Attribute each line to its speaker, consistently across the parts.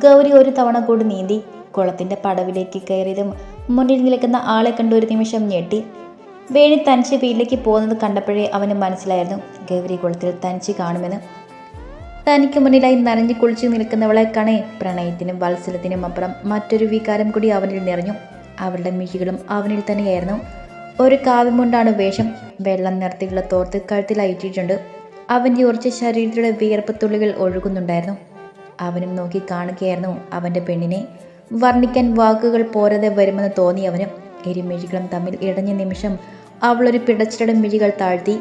Speaker 1: ഗൗരി ഒരു തവണ കൂടി നീന്തി കുളത്തിന്റെ പടവിലേക്ക് കയറിയതും മുന്നിൽ നിൽക്കുന്ന ആളെ കണ്ട ഒരു നിമിഷം ഞെട്ടി. വേണി തനിച്ച് വീട്ടിലേക്ക് പോകുന്നത് കണ്ടപ്പോഴേ അവന് മനസ്സിലായിരുന്നു ഗൗരി കുളത്തിൽ തനിച്ച് കാണുമെന്ന്. തനിക്ക് മുന്നിലായി നനഞ്ഞു കുളിച്ചു നിൽക്കുന്നവളെ കാണേ പ്രണയത്തിനും വത്സലത്തിനും അപ്പുറം മറ്റൊരു വികാരം കൂടി അവനിൽ നിറഞ്ഞു. അവളുടെ മിഴികളും അവനിൽ തന്നെയായിരുന്നു. ഒരു കാവ്യമുണ്ടാണ് വേഷം വെള്ളം നിറത്തിലുള്ള തോർത്ത് കഴുത്തിലയറ്റിയിട്ടുണ്ട് അവന്റെ ഉറച്ച ശരീരത്തിലെ വിയർപ്പ് തുള്ളികൾ ഒഴുകുന്നുണ്ടായിരുന്നു. അവനും നോക്കി കാണുകയായിരുന്നു അവന്റെ പെണ്ണിനെ. വർണിക്കാൻ വാക്കുകൾ പോരാതെ വരുമെന്ന് തോന്നി അവനും. എരിമിഴികളും തമ്മിൽ ഇടഞ്ഞ നിമിഷം അവളൊരു പിടച്ചിടം മിഴികൾ താഴ്ത്തി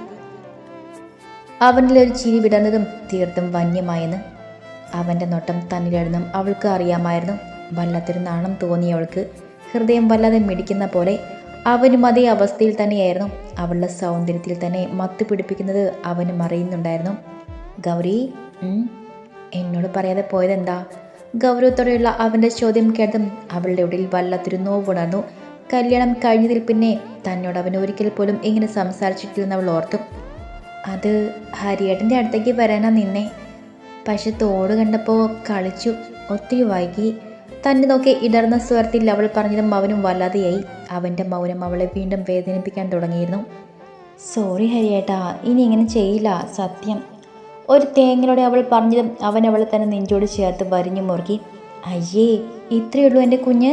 Speaker 1: ഒരു ചിരി വിടർന്നതും തീർത്തും വന്യമായെന്ന്. അവന്റെ നോട്ടം തന്നിലിടുന്നും അവൾക്ക് അറിയാമായിരുന്നു. വല്ലാത്തൊരു നാണം തോന്നി അവൾക്ക്. ഹൃദയം വല്ലാതെ മിടിക്കുന്ന പോലെ അവനും അതേ അവസ്ഥയിൽ തന്നെയായിരുന്നു. അവളുടെ സൗന്ദര്യത്തിൽ തന്നെ മത്ത് പിടിപ്പിക്കുന്നത് അവനും അറിയുന്നുണ്ടായിരുന്നു. ഗൗരി എന്നോട് പറയാതെ പോയതെന്താ? ഗൗരവത്തോടെയുള്ള അവന്റെ ചോദ്യം കേട്ടതും അവളുടെ ഉള്ളിൽ വല്ലാത്തൊരു നോവുണർന്നു കല്യാണം കഴിഞ്ഞതിൽ പിന്നെ തന്നോട് അവൻ ഒരിക്കൽ പോലും ഇങ്ങനെ സംസാരിച്ചിട്ടില്ലെന്ന് അവൾ ഓർത്തു. അത് ഹരിയേട്ടന്റെ അടുത്തേക്ക് വരാനാ നിന്നെ. പക്ഷെ തോട് കണ്ടപ്പോൾ കളിച്ചു ഒത്തിരി വൈകി. തന്നെ നോക്കി ഇടർന്ന സ്വരത്തിൽ അവൾ പറഞ്ഞതും അവനും വല്ലാതെയായി. അവന്റെ മൗനം അവളെ വീണ്ടും വേദനിപ്പിക്കാൻ തുടങ്ങിയിരുന്നു. സോറി ഹരിയേട്ടാ ഇനി ഇങ്ങനെ ചെയ്യില്ല സത്യം. ഒരു തേങ്ങയോടെ അവൾ പറഞ്ഞതും അവൻ അവളെ തന്നെ നെഞ്ചോട് ചേർത്ത് വരിഞ്ഞു മുറുകി. അയ്യേ ഇത്രയേ ഉള്ളൂ എന്റെ കുഞ്ഞ്.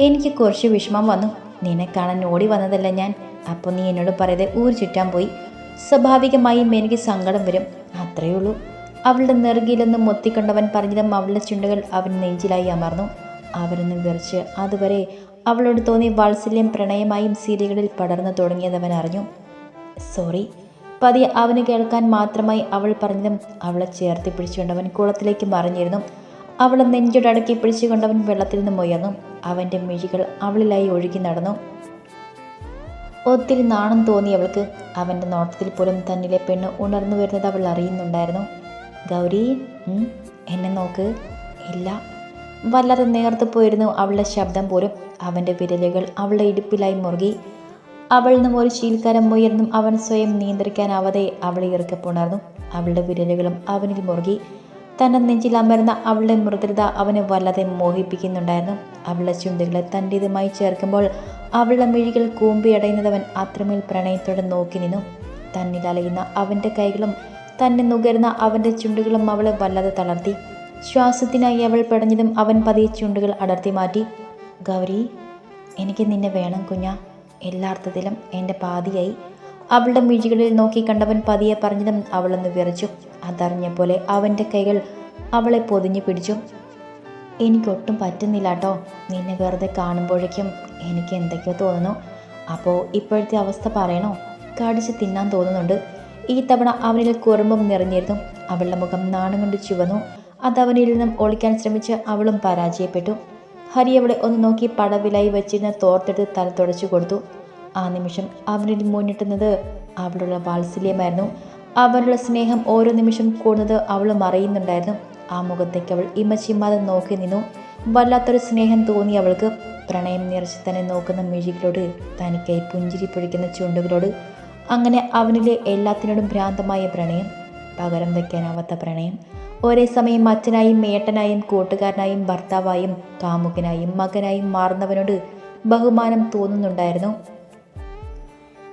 Speaker 1: എനിക്ക് കുറച്ച് വിഷമം വന്നു. നിന്നെ കാണാൻ ഓടി വന്നതല്ല ഞാൻ. അപ്പോൾ നീ എന്നോട് പറയാതെ ഊര് ചുറ്റാൻ പോയി. സ്വാഭാവികമായും എനിക്ക് സങ്കടം വരും. അത്രയേ ഉള്ളൂ അവളുടെ നെറുകിലൊന്ന് മുത്തിക്കൊണ്ടവൻ പറഞ്ഞതും അവളുടെ ചുണ്ടുകൾ അവൻ നെഞ്ചിലായി അമർന്നു. അവരൊന്ന് വിറച്ച് അതുവരെ അവളോട് തോന്നിയ വാത്സല്യം പ്രണയമായും സീരികളിൽ പടർന്നു തുടങ്ങിയതവൻ അറിഞ്ഞു. സോറി പതിയെ അവന് കേൾക്കാൻ മാത്രമായി അവൾ പറഞ്ഞതും അവളെ ചേർത്തി പിടിച്ചുകൊണ്ടവൻ കുളത്തിലേക്ക് മറിഞ്ഞിരുന്നു. അവളെ നെഞ്ചോടടക്കി പിടിച്ചുകൊണ്ടവൻ വെള്ളത്തിൽ നിന്നും ഉയർന്നു. അവന്റെ മിഴികൾ അവളിലായി ഒഴുകി നടന്നു. ഒത്തിരി നാണം തോന്നി അവൾക്ക്. അവന്റെ നോട്ടത്തിൽ പോലും തന്നിലെ പെണ്ണ് ഉണർന്നു വരുന്നത് അവൾ അറിയുന്നുണ്ടായിരുന്നു. ഗൗരി എന്നെ നോക്ക്. ഇല്ല. വല്ലാതെ നേർത്തു പോയിരുന്നു അവളുടെ ശബ്ദം പോലും. അവന്റെ വിരലുകൾ അവളുടെ ഇടുപ്പിലായി മുറുകി. അവളിൽ നിന്നും ഒരു ശീൽക്കാരം ഉയർന്നും അവൻ സ്വയം നിയന്ത്രിക്കാനാവാതെ അവളെ ഇറക്കപ്പുണർന്നു അവളുടെ വിരലുകളും അവനിൽ മുറുകി. തന്റെ നെഞ്ചിൽ അമരുന്ന അവളുടെ മൃദുലത അവനെ വല്ലാതെ മോഹിപ്പിക്കുന്നുണ്ടായിരുന്നു. അവളുടെ ചുണ്ടുകളെ തന്റേതുമായി ചേർക്കുമ്പോൾ അവളുടെ മിഴികൾ കൂമ്പിയടയുന്നതവൻ അത്രമേൽ പ്രണയത്തോടെ നോക്കി നിന്നു. തന്നിൽ അലയുന്ന അവന്റെ കൈകളും തന്നെ നുകരുന്ന അവന്റെ ചുണ്ടുകളും അവളെ വല്ലാതെ തളർത്തി. ശ്വാസത്തിനായി അവൾ പടഞ്ഞതും അവൻ പതിയെ ചുണ്ടുകൾ അടർത്തി മാറ്റി. ഗൗരി എനിക്ക് നിന്നെ വേണം കുഞ്ഞാ. എല്ലാ അർത്ഥത്തിലും എന്റെ പാതിയായി. അവളുടെ മിഴികളിൽ നോക്കി കണ്ടവൻ പതിയെ പറഞ്ഞതും അവളൊന്ന് വിറച്ചു. അതറിഞ്ഞ പോലെ അവന്റെ കൈകൾ അവളെ പൊതിഞ്ഞു പിടിച്ചു. എനിക്കൊട്ടും പറ്റുന്നില്ല കേട്ടോ നിന്നെ വെറുതെ കാണുമ്പോഴേക്കും എനിക്ക് എന്തൊക്കെയോ തോന്നുന്നു. അപ്പോൾ ഇപ്പോഴത്തെ അവസ്ഥ പറയണോ? കടിച്ച് തിന്നാൻ തോന്നുന്നുണ്ട്. ഈ തവണ അവനിൽ കുറുമ്പും നിറഞ്ഞിരുന്നു. അവളുടെ മുഖം നാണം കൊണ്ട് ചുവന്നു. അതവനിൽ നിന്നും ഒളിക്കാൻ ശ്രമിച്ച് അവളും പരാജയപ്പെട്ടു. ഹരി അവളെ ഒന്ന് നോക്കി പടവിലായി വെച്ചിരുന്ന തോർത്തെടുത്ത് തല തുടച്ചു കൊടുത്തു. ആ നിമിഷം അവനിൽ മുന്നിട്ടുന്നത് അവളുടെ വാത്സല്യമായിരുന്നു. അവളുടെ സ്നേഹം ഓരോ നിമിഷം കൂടുന്നത് അവളും അറിയുന്നുണ്ടായിരുന്നു. ആ മുഖത്തേക്ക് അവൾ ഇമച്ചിമ്മാതെ നോക്കി നിന്നു. വല്ലാത്തൊരു സ്നേഹം തോന്നി അവൾക്ക്. പ്രണയം നിറച്ച് തന്നെ നോക്കുന്ന മിഴികളോട് തനിക്കായി പുഞ്ചിരി പൊഴിക്കുന്ന ചുണ്ടുകളോട് അങ്ങനെ അവനിലെ എല്ലാത്തിനോടും ഭ്രാന്തമായ പ്രണയം പകരം വയ്ക്കാനാവാത്ത പ്രണയം ഒരേ സമയം അച്ഛനായും മേട്ടനായും കൂട്ടുകാരനായും ഭർത്താവായും കാമുകനായും മകനായും മാറുന്നവനോട് ബഹുമാനം തോന്നുന്നുണ്ടായിരുന്നു.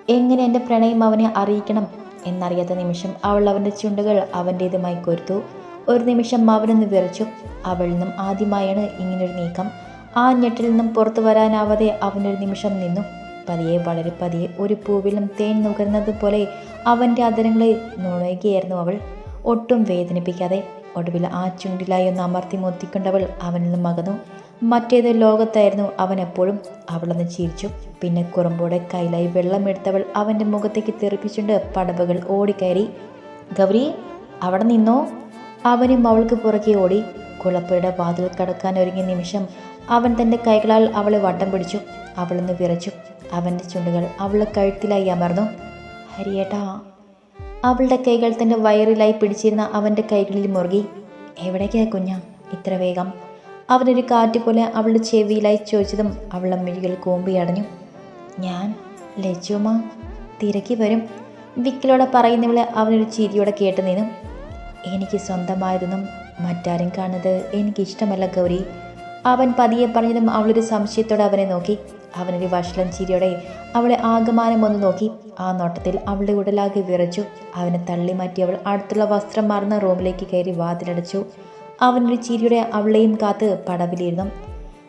Speaker 1: എങ്ങനെ എന്റെ പ്രണയം അവനെ അറിയിക്കണം എന്നറിയാത്ത നിമിഷം അവൾ അവന്റെ ചുണ്ടുകൾ അവന്റേതുമായി കൊരുത്തു. ഒരു നിമിഷം അവനൊന്ന് വിറച്ചു. അവളിൽ നിന്നും ആദ്യമായാണ് ഇങ്ങനൊരു നീക്കം. ആ ഞെട്ടിൽ നിന്നും പുറത്തു വരാനാവാതെ അവനൊരു നിമിഷം നിന്നു. പതിയെ വളരെ പതിയെ ഒരു പൂവിലും തേൻ നുകരുന്നത് പോലെ അവന്റെ അതിരങ്ങളെ നുണയുകയായിരുന്നു അവൾ. ഒട്ടും വേദനിപ്പിക്കാതെ ഒടുവിൽ ആ ചുണ്ടിലായി ഒന്ന് അമർത്തി മുത്തിക്കൊണ്ടവൾ അവനിൽ നിന്നും മകന്നു. മറ്റേത് ലോകത്തായിരുന്നു. അവൻ എപ്പോഴും അവളൊന്ന് ചിരിച്ചു. പിന്നെ കുറമ്പോടെ കയ്യിലായി വെള്ളമെടുത്തവൾ അവന്റെ മുഖത്തേക്ക് തെറിപ്പിച്ചുകൊണ്ട് പടവുകൾ ഓടിക്കയറി ഗൗരി അവിടെ നിന്നോ? അവനും അവൾക്ക് പുറകെ ഓടി. കുളപ്പുരയുടെ വാതിൽ കടക്കാൻ ഒരുങ്ങിയ നിമിഷം അവൻ തന്റെ കൈകളാൽ അവളെ വട്ടം പിടിച്ചു. അവളൊന്ന് വിറച്ചു. അവന്റെ ചുണ്ടുകൾ അവളുടെ കഴുത്തിലായി അമർന്നു. ഹരിയേട്ടാ അവളുടെ കൈകൾ തന്റെ വയറിലായി പിടിച്ചിരുന്ന അവന്റെ കൈകളിൽ മുറുകി. എവിടേക്കാ കുഞ്ഞ? ഇത്ര വേഗം? അവനൊരു കാറ്റ് പോലെ അവളുടെ ചെവിയിലായി ചോദിച്ചതും അവളുടെ മിഴികൾ കൂമ്പി അടഞ്ഞു. ഞാൻ? ലച്ചുമ്മ തിരക്കി വരും. വിക്കിലോടെ പറയുന്നവളെ അവനൊരു ചിരിയോടെ കേട്ട് നിന്നു. എനിക്ക് സ്വന്തമായതൊന്നും മറ്റാരും കാണുന്നത് എനിക്കിഷ്ടമല്ല ഗൗരി. അവൻ പതിയെ പറഞ്ഞതും അവളൊരു സംശയത്തോടെ അവനെ നോക്കി. അവനൊരു വഷളം ചിരിയോടെ അവളെ ആകമാനം ഒന്ന് നോക്കി. ആ നോട്ടത്തിൽ അവളുടെ ഉടലാകെ വിറച്ചു. അവനെ തള്ളി മാറ്റി അവൾ അടുത്തുള്ള വസ്ത്രം മാറുന്ന റൂമിലേക്ക് കയറി വാതിലടച്ചു. അവനൊരു ചിരിയുടെ അവളെയും കാത്ത് പടവിലിരുന്നു.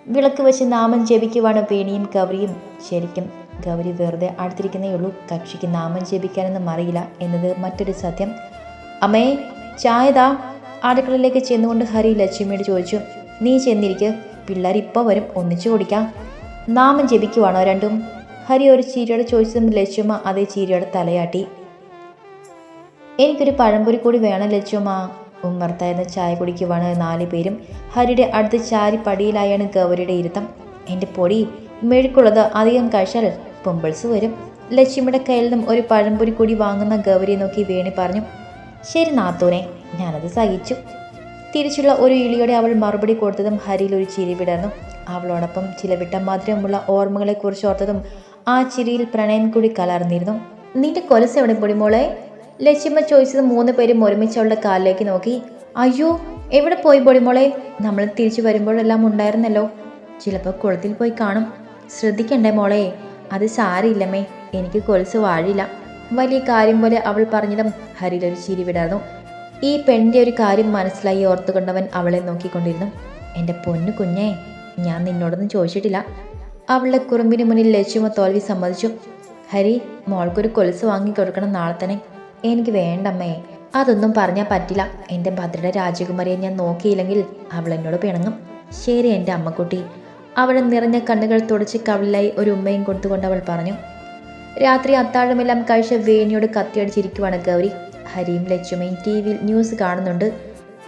Speaker 1: വിളക്ക് വെച്ച് നാമം ജപിക്കുവാണ് വേണിയും ഗൗരിയും. ശരിക്കും ഗൗരി വെറുതെ അടുത്തിരിക്കുന്നേ ഉള്ളൂ കക്ഷിക്ക് നാമം ജപിക്കാനൊന്നും അറിയില്ല എന്നത് മറ്റൊരു സത്യം. അമ്മേ ചായതാ അടുക്കളയിലേക്ക് ചെന്നുകൊണ്ട് ഹരി ലക്ഷ്മിയോട് ചോദിച്ചു. നീ ചെന്നിരിക്കുക പിള്ളേർ ഇപ്പോൾ വരും. ഒന്നിച്ചു കുടിക്കാം. നാമം ജപിക്കുവാണോ രണ്ടും? ഹരി ഒരു ചീരയുടെ ചോദിച്ചതും ലക്ഷ്മ അതേ ചീരയുടെ തലയാട്ടി. എനിക്കൊരു പഴംപൊരി കൂടി വേണം ലച്ചുമ്മ. ഉമ്മർത്തായിരുന്ന ചായ കുടിക്കുവാണ് നാല് പേരും. ഹരിയുടെ അടുത്ത് ചാരി പടിയിലായാണ് ഗൗരിയുടെ ഇരുത്തം. എന്റെ പൊടി മെഴുക്കുള്ളത് അധികം കഴിച്ചാൽ പൊമ്പിൾസ് വരും. ലക്ഷ്മിയുടെ കയ്യിൽ നിന്നും ഒരു പഴംപൊരി കൂടി വാങ്ങുന്ന ഗൗരിയെ നോക്കി വേണി പറഞ്ഞു. ശരി നാത്തൂനെ ഞാനത് സഹിച്ചു. തിരിച്ചുള്ള ഒരു ഇളിയോടെ അവൾ മറുപടി കൊടുത്തതും ഹരിയിൽ ഒരു ചിരി വിടർന്നു. അവളോടൊപ്പം ചിലവിട്ട മധുരമുള്ള ഓർമ്മകളെക്കുറിച്ച് ഓർത്തതും ആ ചിരിയിൽ പ്രണയം കൂടി കലർന്നിരുന്നു. നിന്റെ കൊലസ് എവിടെ പൊടിമോളെ ലക്ഷ്മ ചോദിച്ചത് മൂന്ന് പേരും ഒരുമിച്ച് അവളുടെ കാലിലേക്ക് നോക്കി. അയ്യോ എവിടെ പോയി പൊടിമോളെ നമ്മൾ തിരിച്ചു വരുമ്പോഴെല്ലാം ഉണ്ടായിരുന്നല്ലോ. ചിലപ്പോൾ കുളത്തിൽ പോയി കാണും. ശ്രദ്ധിക്കണ്ടേ മോളെ? അത് സാരില്ലമ്മേ എനിക്ക് കൊലുസ് വാഴില്ല. വലിയ കാര്യം പോലെ അവൾ പറഞ്ഞതും ഹരിയിലൊരു ചിരി വിടാർന്നു. ഈ പെണ്ണിന്റെ ഒരു കാര്യം മനസ്സിലായി ഓർത്തുകൊണ്ടവൻ അവളെ നോക്കിക്കൊണ്ടിരുന്നു. എന്റെ പൊന്നു കുഞ്ഞേ ഞാൻ നിന്നോടൊന്നും ചോദിച്ചിട്ടില്ല. അവളുടെ കുറുമ്പിന് മുന്നിൽ ലക്ഷ്യമ തോൽവി സമ്മതിച്ചു. ഹരി മോൾക്കൊരു കൊലുസ് വാങ്ങി കൊടുക്കണം നാളെ തന്നെ. എനിക്ക് വേണ്ടമ്മേ അതൊന്നും പറഞ്ഞാൽ പറ്റില്ല. എന്റെ ഭദ്രയുടെ രാജകുമാരിയെ ഞാൻ നോക്കിയില്ലെങ്കിൽ അവൾ എന്നോട് പിണങ്ങും. ശരി എന്റെ അമ്മക്കുട്ടി. അവളെ നിറഞ്ഞ കണ്ണുകൾ തുടച്ച് കവിളിലായി ഒരു ഉമ്മയും കൊടുത്തുകൊണ്ട് അവൾ പറഞ്ഞു. രാത്രി അത്താഴമെല്ലാം കഴിച്ച വേണിയോട് കത്തിയടിച്ചിരിക്കുവാണ് ഗൗരി. ഹരിയും ലക്ഷ്മയും ടി വിയിൽ ന്യൂസ് കാണുന്നുണ്ട്.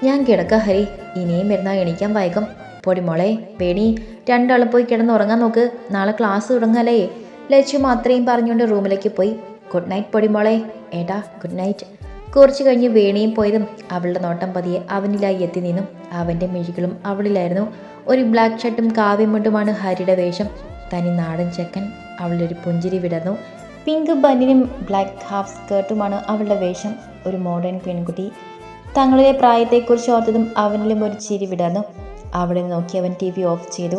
Speaker 1: ഞാൻ കിടക്ക ഹരി. ഇനിയും വരുന്ന എണീക്കാൻ വൈകും. പൊടിമോളെ പേണി രണ്ടാളും പോയി കിടന്നുറങ്ങാൻ നോക്ക്. നാളെ ക്ലാസ് തുടങ്ങാലേ ലക്ഷ്മ അത്രയും പറഞ്ഞുകൊണ്ട് റൂമിലേക്ക് പോയി. ഗുഡ് നൈറ്റ് പൊടി പൊടിമോളെ ഏട്ടാ ഗുഡ് നൈറ്റ്. കുറച്ചു കഴിഞ്ഞ് വേണിയും പോയതും അവളുടെ നോട്ടം പതിയെ അവനിലായി എത്തി നിന്നും. അവന്റെ മിഴികളും അവളിലായിരുന്നു. ഒരു ബ്ലാക്ക് ഷർട്ടും കാവ്യമുണ്ടുമാണ് ഹരിയുടെ വേഷം. തനി നാടൻ ചെക്കൻ അവളൊരു പുഞ്ചിരി വിടർന്നു. പിങ്ക് ബനിനും ബ്ലാക്ക് ഹാഫ് സ്കേർട്ടുമാണ് അവളുടെ വേഷം. ഒരു മോഡേൺ പെൺകുട്ടി. തങ്ങളുടെ പ്രായത്തെക്കുറിച്ച് ഓർത്തതും അവനിലും ഒരു ചിരി വിടർന്നു. അവളെ നോക്കി അവൻ ടി വി ഓഫ് ചെയ്തു.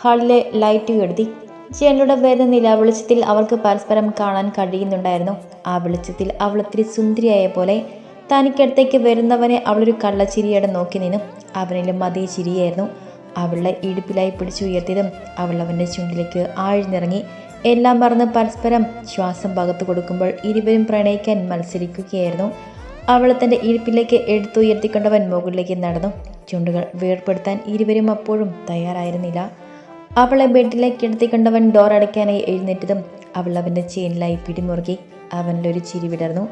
Speaker 1: ഹാളിലെ ലൈറ്റ് കെടുത്തി ജനലുടെ വരുന്ന നില വെളിച്ചത്തിൽ അവൾക്ക് പരസ്പരം കാണാൻ കഴിയുന്നുണ്ടായിരുന്നു. ആ വെളിച്ചത്തിൽ അവൾ ഒത്തിരി സുന്ദരിയായ പോലെ തനിക്കടുത്തേക്ക് വരുന്നവനെ അവളൊരു കള്ളച്ചിരിയോടെ നോക്കി നിന്നു. അവനിലും അതേ ചിരിയായിരുന്നു. അവളുടെ ഇടുപ്പിലായി പിടിച്ചുയർത്തിയതും അവൾ അവന്റെ ചുണ്ടിലേക്ക് ആഴ്ന്നിറങ്ങി. എല്ലാം മറന്ന് പരസ്പരം ശ്വാസം പകത്തു കൊടുക്കുമ്പോൾ ഇരുവരും പ്രണയിക്കാൻ മത്സരിക്കുകയായിരുന്നു. അവളെ തന്റെ ഇരിപ്പിലേക്ക് എടുത്തുയർത്തിക്കൊണ്ടവൻ മുകളിലേക്ക് നടന്നു. ചുണ്ടുകൾ വേർപ്പെടുത്താൻ ഇരുവരും അപ്പോഴും തയ്യാറായിരുന്നില്ല. അവളെ ബെഡിലേക്ക് എടുത്തിക്കൊണ്ടവൻ ഡോർ അടയ്ക്കാനായി എഴുന്നേറ്റതും അവൾ അവന്റെ ചെയിനിലായി പിടിമുറുക്കി ഒരു ചിരി വിടർന്നു.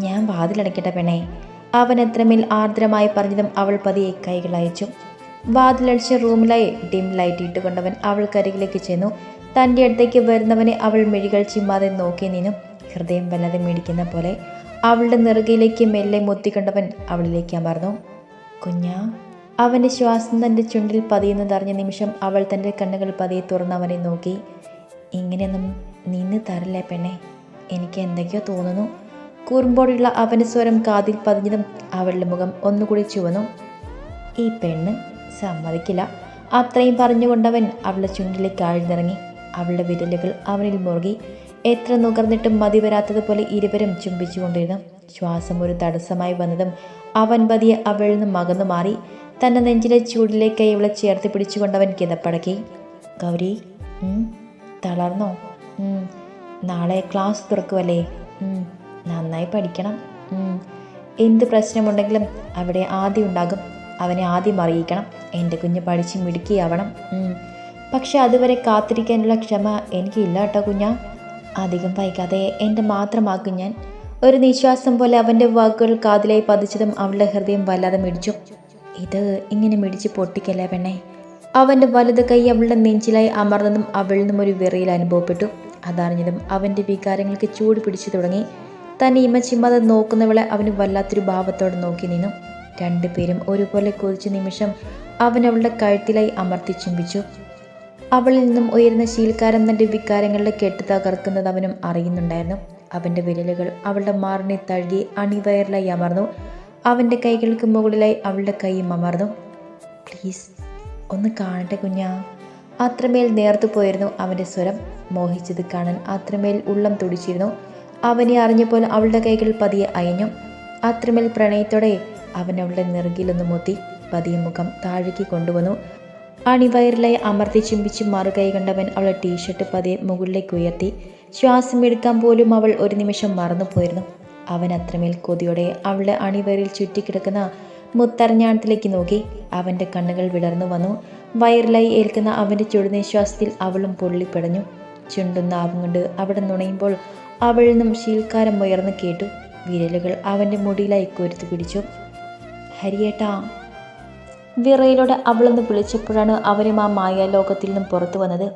Speaker 1: ഞാൻ വാതിലടയ്ക്കട്ടെ പെണ്ണേ അവൻ എത്രമേൽ ആർദ്രമായി പറഞ്ഞതും അവൾ പതിയെ കൈകൾ അയച്ചു. വാതിലടിച്ച റൂമിലായി ഡിം ലൈറ്റ് ഇട്ടുകൊണ്ടവൻ അവൾക്കരികിലേക്ക് ചെന്നു. തന്റെ അടുത്തേക്ക് വരുന്നവനെ അവൾ മെഴികൾ ചിമ്മാതെ നോക്കി നിന്നു. ഹൃദയം വല്ലാതെ മേടിക്കുന്ന പോലെ അവളുടെ നെറുകയിലേക്ക് മെല്ലെ മുത്തിക്കൊണ്ടവൻ അവളിലേക്ക് അമർന്നു. കുഞ്ഞാ. അവന്റെ ശ്വാസം തന്റെ ചുണ്ടിൽ പതിയുന്നതറിഞ്ഞ നിമിഷം അവൾ തന്റെ കണ്ണുകൾ പതിയെ തുറന്നവനെ നോക്കി. ഇങ്ങനെയൊന്നും നിന്ന് തരല്ലേ പെണ്ണെ? എനിക്ക് എന്തൊക്കെയോ തോന്നുന്നു കൂറുമ്പോഴുള്ള അവന്റെ സ്വരം കാതിൽ പതിഞ്ഞതും അവളുടെ മുഖം ഒന്നുകൂടി ചുവന്നു. ഈ പെണ്ണ് സമ്മതിക്കില്ല. അത്രയും പറഞ്ഞുകൊണ്ടവൻ അവളുടെ ചുണ്ടിലേക്ക് ആഴ്ന്നിറങ്ങി. അവളുടെ വിരലുകൾ അവനിൽ മുറുകി. എത്ര നുകർന്നിട്ടും മതി വരാത്തതുപോലെ ഇരുവരും ചുംബിച്ചുകൊണ്ടിരുന്നു. ശ്വാസം ഒരു തടസ്സമായി വന്നതും അവൻ പതിയെ അവളിൽ നിന്ന് മകന്നു മാറി തന്റെ നെഞ്ചിലെ ചൂടിലേക്ക് ഇവളെ ചേർത്ത് അവൻ കിതപ്പടക്കി. ഗൗരി തളർന്നോ? നാളെ ക്ലാസ് തുറക്കുമല്ലേ നന്നായി പഠിക്കണം. എന്ത് പ്രശ്നമുണ്ടെങ്കിലും അവിടെ ആദ്യം ഉണ്ടാകും. അവനെ ആദ്യം അറിയിക്കണം. എന്റെ കുഞ്ഞ് പഠിച്ച് മിടുക്കിയാവണം. പക്ഷെ അതുവരെ കാത്തിരിക്കാനുള്ള ക്ഷമ എനിക്കില്ല കേട്ടോ കുഞ്ഞ. അധികം വൈകാതെ എന്റെ മാത്രമാക്കും ഞാൻ. ഒരു നിശ്വാസം പോലെ അവന്റെ വാക്കുകൾ കാതിലായി പതിച്ചതും അവളുടെ ഹൃദയം വല്ലാതെ മിടിച്ചു. ഇത് ഇങ്ങനെ മിടിച്ച് പൊട്ടിക്കല്ലേ പെണ്ണെ? അവന്റെ വലത് കൈ അവളുടെ നെഞ്ചിലായി അമർന്നതും അവളിൽ നിന്നും ഒരു വിറയിൽ അനുഭവപ്പെട്ടു. അതറിഞ്ഞതും അവന്റെ വികാരങ്ങൾക്ക് ചൂട് പിടിച്ചു തുടങ്ങി. തന്നെ ഇമച്ചിമ്മതെ നോക്കുന്നവളെ അവന് വല്ലാത്തൊരു ഭാവത്തോടെ നോക്കി നിന്നു. രണ്ടുപേരും ഒരുപോലെ കൊതിച്ച നിമിഷം അവൻ അവളുടെ കഴുത്തിലായി അമർത്തി ചുംബിച്ചു. അവളിൽ നിന്നും ഉയരുന്ന ശീൽക്കാരം തന്റെ വികാരങ്ങളുടെ കെട്ട് തകർക്കുന്നത് അവനും അറിയുന്നുണ്ടായിരുന്നു. അവന്റെ വിരലുകൾ അവളുടെ മാറിനെ തഴുകി അണിവയറിലായി അമർന്നു. അവന്റെ കൈകൾക്ക് മുകളിലായി അവളുടെ കൈയും അമർന്നു. പ്ലീസ് ഒന്ന് കാണട്ടെ കുഞ്ഞാ. അത്രമേൽ നേർത്തു പോയിരുന്നു അവന്റെ സ്വരം. മോഹിച്ചത് കാണാൻ അത്രമേൽ ഉള്ളം തുടിച്ചിരുന്നു. അവനെ അറിഞ്ഞപ്പോൾ അവളുടെ കൈകൾ പതിയെ അയഞ്ഞു. അത്രമേൽ പ്രണയത്തോടെ അവൻ അവളുടെ നെറുകിലൊന്ന് മുത്തി പതിയെ മുഖം താഴേക്ക് കൊണ്ടുവന്നു. അണിവയറിലായി അമർത്തി ചുംബിച്ച് മറുകൈ കണ്ടവൻ അവളുടെ ടീഷർട്ട് പതിയെ മുകളിലേക്ക് ഉയർത്തി. ശ്വാസം എടുക്കാൻ പോലും അവൾ ഒരു നിമിഷം മറന്നുപോയിരുന്നു. അവൻ അത്രമേൽ കൊതിയോടെ അവളുടെ അണിവയറിൽ ചുറ്റിക്കിടക്കുന്ന മുത്തറിഞ്ഞാണത്തിലേക്ക് നോക്കി. അവന്റെ കണ്ണുകൾ വിടർന്നു വന്നു. വയറിലായി ഏൽക്കുന്ന അവന്റെ ചുടുനിശ്വാസത്തിൽ അവളും പൊള്ളിപ്പടഞ്ഞു. ചുണ്ടും നാവും കൊണ്ട് അവിടെ നുണയുമ്പോൾ അവളിൽ നിന്നും ശീൽക്കാരം ഉയർന്നു കേട്ടു. വിരലുകൾ അവന്റെ മുടിയിലായി കൊരുത്തു പിടിച്ചു ഹരിയേട്ടാ വിറയിലൂടെ അവളൊന്ന് വിളിച്ചപ്പോഴാണ് അവരും ആ മായാലോകത്തിൽ നിന്നും പുറത്തു വന്നത്.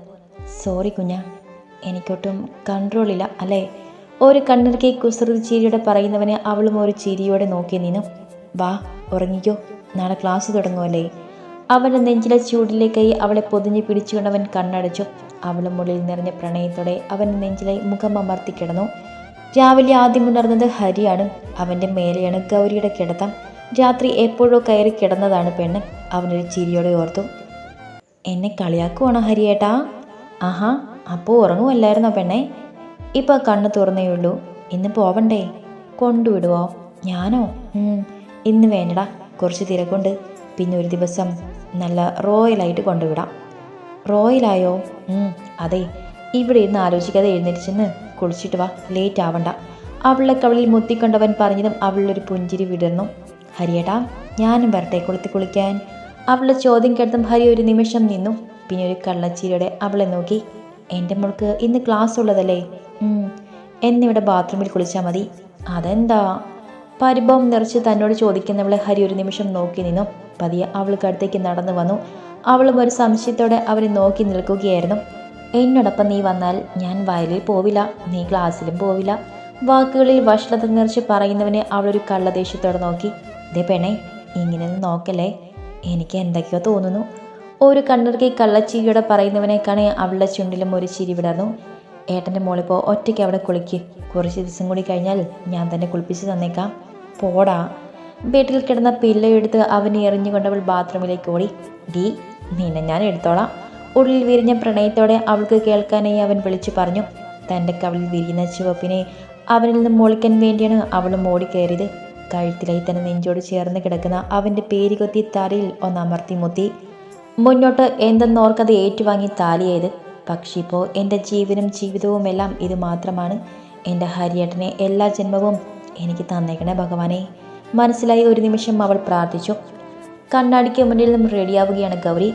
Speaker 1: സോറി കുഞ്ഞ. എനിക്കൊട്ടും കൺട്രോളില്ല അല്ലേ? ഒരു കണ്ണിറുക്കി കുസൃതി ചിരിയോടെ പറയുന്നവനെ അവളും ഒരു ചിരിയോടെ നോക്കി നിന്നു. വാ ഉറങ്ങിക്കോ. നാളെ ക്ലാസ് തുടങ്ങുമല്ലേ അവന്റെ നെഞ്ചിലെ ചൂടിലെ കൈ അവളെ പൊതിഞ്ഞു പിടിച്ചുകൊണ്ടവൻ കണ്ണടച്ചു. അവളും ഉള്ളിൽ നിറഞ്ഞ പ്രണയത്തോടെ അവന്റെ നെഞ്ചിലെ മുഖം അമർത്തി കിടന്നു. രാവിലെ ആദ്യം ഉണർന്നത് ഹരിയാണ്. അവന്റെ മേലെയാണ് ഗൗരിയുടെ കിടത്തം. രാത്രി എപ്പോഴോ കയറി കിടന്നതാണ് പെണ്ണ്. അവനൊരു ചിരിയോടെ ഓർത്തു. എന്നെ കളിയാക്കുവാണോ ഹരിയേട്ടാ? ആഹാ അപ്പോൾ ഉറങ്ങുമല്ലായിരുന്നോ പെണ്ണേ? ഇപ്പോൾ കണ്ണ് തുറന്നേയുള്ളൂ ഇന്ന് പോവണ്ടേ? കൊണ്ടുവിടുവോ? ഞാനോ? ഇന്ന് വേണ്ടടാ. കുറച്ച് തിരക്കുണ്ട്. പിന്നെ ഒരു ദിവസം നല്ല റോയലായിട്ട് കൊണ്ടുവിടാം. റോയലായോ? അതെ. ഇവിടെ ഇരുന്ന് ആലോചിക്കാതെ എഴുന്നേറ്റ് കുളിച്ചിട്ട് വാ. ലേറ്റ് ആവണ്ട. അവളെ കവളിൽ മുത്തിക്കൊണ്ടവൻ പറഞ്ഞതും അവളിലൊരു പുഞ്ചിരി വിടർന്നു. ഹരിയേട്ടാ ഞാനും വരട്ടെ കുളത്തിൽ കുളിക്കാൻ. അവളുടെ ചോദ്യം കേട്ടതും ഹരി ഒരു നിമിഷം നിന്നു. പിന്നെ ഒരു കള്ളച്ചിരിയോടെ അവളെ നോക്കി. എന്റെ മോൾക്ക് ഇന്ന് ക്ലാസ് ഉള്ളതല്ലേ? എന്നിവിടെ ബാത്റൂമിൽ കുളിച്ചാൽ മതി. അതെന്താ? പരിഭവം നിറച്ച് തന്നോട് ചോദിക്കുന്നവളെ ഹരി ഒരു നിമിഷം നോക്കി നിന്നു. പതിയെ അവൾക്ക് അടുത്തേക്ക് നടന്നു വന്നു. അവളും ഒരു സംശയത്തോടെ അവരെ നോക്കി നിൽക്കുകയായിരുന്നു. എന്നോടൊപ്പം നീ വന്നാൽ ഞാൻ വയലിൽ പോവില്ല. നീ ക്ലാസ്സിലും പോവില്ല. വാക്കുകളിൽ വഷളത നിറച്ച് പറയുന്നവനെ അവളൊരു കള്ളദേഷ്യത്തോടെ നോക്കി. ദേ പെണേ ഇങ്ങനെയൊന്നും നോക്കല്ലേ? എനിക്ക് എന്തൊക്കെയോ തോന്നുന്നു. ഒരു കണ്ണിറുക്കി കള്ളച്ചിരിയോടെ പറയുന്നവനെ കാണെ അവളുടെ ചുണ്ടിലും ഒരു ചിരി വിടർന്നു. ഏട്ടന്റെ മോളിപ്പോൾ ഒറ്റയ്ക്ക് അവിടെ കുളിക്ക്. കുറച്ച് ദിവസം കൂടി കഴിഞ്ഞാൽ ഞാൻ തന്നെ കുളിപ്പിച്ച് തന്നേക്കാം. പോടാ. വീട്ടിൽ കിടന്ന പില്ലയെടുത്ത് അവനെ എറിഞ്ഞുകൊണ്ടവൾ ബാത്റൂമിലേക്ക് ഓടി. ഡി നിന്നെ ഞാൻ എടുത്തോളാം. ഉള്ളിൽ വിരിഞ്ഞ പ്രണയത്തോടെ അവൾക്ക് കേൾക്കാനായി അവൻ വിളിച്ചു പറഞ്ഞു. തന്റെ കവളിൽ വിരിയുന്ന ചുവപ്പിനെ അവനിൽ നിന്ന് മോളിക്കാൻ വേണ്ടിയാണ് അവളും ഓടിക്കയറിയത് കഴുത്തിലായി തന്നെ നെഞ്ചോട് ചേർന്ന് കിടക്കുന്ന അവന്റെ പേര് കൊത്തി തലയിൽ ഒന്ന് അമർത്തി മുത്തി. മുന്നോട്ട് എന്തെന്നോർക്കത് ഏറ്റുവാങ്ങി താലിയായത് പക്ഷേ ഇപ്പോൾ എന്റെ ജീവനും ജീവിതവും എല്ലാം ഇത് മാത്രമാണ്. എന്റെ ഹരിയേട്ടനെ എല്ലാ ജന്മവും എനിക്ക് തന്നേക്കണേ ഭഗവാനെ. മനസ്സിലായി ഒരു നിമിഷം അവൾ പ്രാർത്ഥിച്ചു. കണ്ണാടിക്ക് മുന്നിൽ നിന്നും റെഡിയാവുകയാണ് ഗൗരി.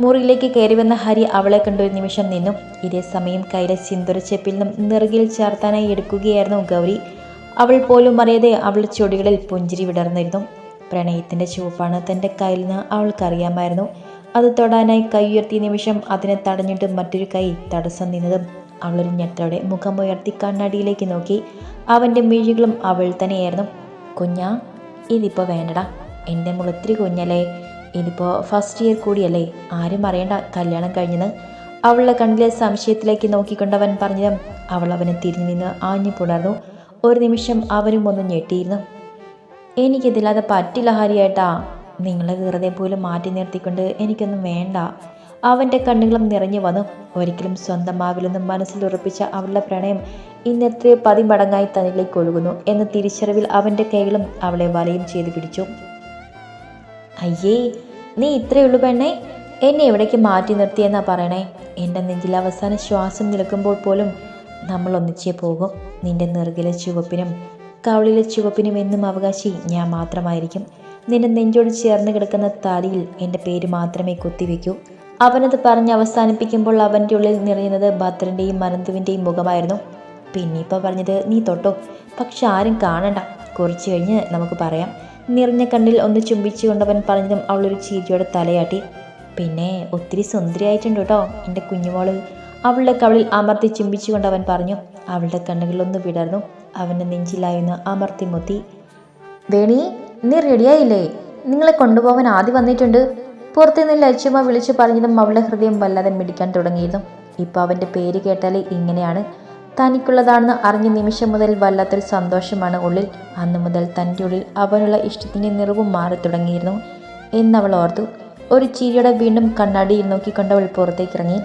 Speaker 1: മുറിയിലേക്ക് കയറി വന്ന ഹരി അവളെ കണ്ട ഒരു നിമിഷം നിന്നു. ഇതേ സമയം കയ്യിലെ സിന്ദുരച്ചെപ്പിൽ നിന്നും നിറുകിൽ ചേർത്താനായി എടുക്കുകയായിരുന്നു ഗൗരി. അവൾ പോലും അറിയാതെ അവൾ ചൊടികളിൽ പുഞ്ചിരി വിടർന്നിരുന്നു. പ്രണയത്തിന്റെ ചുവപ്പാണ് തന്റെ കയ്യിൽ നിന്ന് അവൾക്കറിയാമായിരുന്നു അത് തൊടാനായി കൈ ഉയർത്തിയ നിമിഷം അതിനെ തടഞ്ഞിട്ട് മറ്റൊരു കൈ തടസ്സം നിന്നതും അവളൊരു ഞെട്ടോടെ മുഖമുയർത്തി കണ്ണാടിയിലേക്ക് നോക്കി. അവന്റെ മിഴികളും അവൾ തന്നെയായിരുന്നു. കുഞ്ഞാ ഇതിപ്പോൾ വേണ്ടടാ. എന്റെ മുളത്തിരി കുഞ്ഞല്ലേ. ഇതിപ്പോൾ ഫസ്റ്റ് ഇയർ കൂടിയല്ലേ. ആരും അറിയണ്ട കല്യാണം കഴിഞ്ഞത് അവളുടെ കണ്ണിലെ സംശയത്തിലേക്ക് നോക്കിക്കൊണ്ടവൻ പറഞ്ഞതും അവൾ അവനെ തിരിഞ്ഞു നിന്ന് ആഞ്ഞു പുണർന്നു ഒരു നിമിഷം അവരും ഒന്ന് ഞെട്ടിയിരുന്നു. എനിക്കിതില്ലാതെ പറ്റില്ല ഹരിയേട്ടാ. നിങ്ങളെ വെറുതെ പോലും മാറ്റി നിർത്തിക്കൊണ്ട് എനിക്കൊന്നും വേണ്ട. അവന്റെ കണ്ണുകളും നിറഞ്ഞു വന്നു. ഒരിക്കലും സ്വന്തമാവില്ലെന്ന് മനസ്സിൽ ഉറപ്പിച്ച അവളുടെ പ്രണയം ഇന്ന് എത്രയോ പതിമടങ്ങായി തന്നിലേക്ക് ഒഴുകുന്നു എന്ന തിരിച്ചറിവിൽ അവന്റെ കൈകളും അവളെ വലയും ചെയ്ത് പിടിച്ചു. അയ്യേ നീ ഇത്രയേ ഉള്ളൂ പെണ്ണേ. എന്നെ എവിടേക്ക് മാറ്റി നിർത്തിയെന്നാ പറയണേ? എന്റെ നെഞ്ചിൽ അവസാന ശ്വാസം നിൽക്കുമ്പോൾ പോലും നമ്മൾ ഒന്നിച്ചേ പോകും. നിന്റെ നെറുകിലെ ചുവപ്പിനും കവളിലെ ചുവപ്പിനും എന്നും അവകാശി ഞാൻ മാത്രമായിരിക്കും. നിന്റെ നെഞ്ചോട് ചേർന്ന് കിടക്കുന്ന താലിയിൽ എന്റെ പേര് മാത്രമേ കുത്തിവെക്കൂ അവനത് പറഞ്ഞ് അവസാനിപ്പിക്കുമ്പോൾ അവന്റെ ഉള്ളിൽ നിറയുന്നത് ഭദ്രന്റെയും മനന്തുവിന്റെയും മുഖമായിരുന്നു. പിന്നെ ഇപ്പോൾ പറഞ്ഞത് നീ തൊട്ടോ? പക്ഷെ ആരും കാണണ്ട. കുറച്ച് കഴിഞ്ഞ് നമുക്ക് പറയാം. നിറഞ്ഞ കണ്ണിൽ ഒന്ന് ചുംബിച്ചു കൊണ്ടവൻ പറഞ്ഞതും അവളൊരു ചീരിയോടെ തലയാട്ടി. പിന്നെ ഒത്തിരി സുന്ദരിയായിട്ടുണ്ട് കേട്ടോ എന്റെ കുഞ്ഞുമോൾ. അവളുടെ കവളിൽ അമർത്തി ചുംബിച്ചു കൊണ്ടവൻ പറഞ്ഞു അവളുടെ കണ്ണുകളൊന്ന് വിടർന്നു. അവന്റെ നെഞ്ചിലായിരുന്നു അമർത്തി മുത്തി വേണി നീ റെഡിയായില്ലേ നിങ്ങളെ കൊണ്ടുപോകാൻ ആദ്യം വന്നിട്ടുണ്ട്. പുറത്തുനിന്ന് ലക്ഷ്യമ്മ വിളിച്ചു പറഞ്ഞതും അവളുടെ ഹൃദയം വല്ലാതെ മിടിക്കാൻ തുടങ്ങിയിരുന്നു. ഇപ്പോൾ അവന്റെ പേര് കേട്ടാൽ ഇങ്ങനെയാണ്. തനിക്കുള്ളതാണെന്ന് അറിഞ്ഞ നിമിഷം മുതൽ വല്ലാത്തൊരു സന്തോഷമാണ് ഉള്ളിൽ. അന്നു മുതൽ തന്റെ ഉള്ളിൽ അവനുള്ള ഇഷ്ടത്തിന്റെ നിറവും മാറി തുടങ്ങിയിരുന്നു. എന്നവൾ ഓർത്തു. ഒരു ചിരിയോടെ വീണ്ടും കണ്ണാടിയിൽ നോക്കിക്കൊണ്ടവൾ പുറത്തേക്കിറങ്ങി.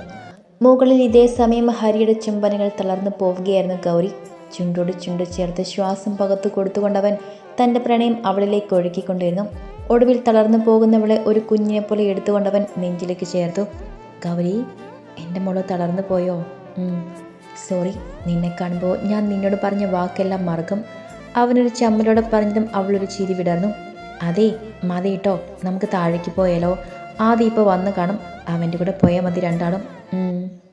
Speaker 1: മുകളിൽ ഇതേ സമയം ഹരിയുടെ ചുംബനകൾ തളർന്നു പോവുകയായിരുന്നു ഗൗരി. ചുണ്ടോട് ചുണ്ട് ചേർത്ത് ശ്വാസം പകത്തു കൊടുത്തുകൊണ്ടവൻ തന്റെ പ്രണയം അവളിലേക്ക് ഒഴുക്കിക്കൊണ്ടിരുന്നു. ഒടുവിൽ തളർന്നു പോകുന്നവളെ ഒരു കുഞ്ഞിനെ പോലെ എടുത്തുകൊണ്ടവൻ നെഞ്ചിലേക്ക് ചേർത്തു. ഗൗരി എന്റെ മോൾ തളർന്നു പോയോ? സോറി നിന്നെ കാണുമ്പോൾ ഞാൻ നിന്നോട് പറഞ്ഞ വാക്കെല്ലാം മറക്കും. അവനൊരു ചമ്മലോടെ പറഞ്ഞതും അവളൊരു ചിരി വിടർന്നു. അതെ മതി കേട്ടോ നമുക്ക് താഴേക്ക് പോയാലോ. ആദ്യം ഇപ്പോൾ വന്ന് കാണും. അവന്റെ കൂടെ പോയാൽ മതി രണ്ടാളും. 嗯。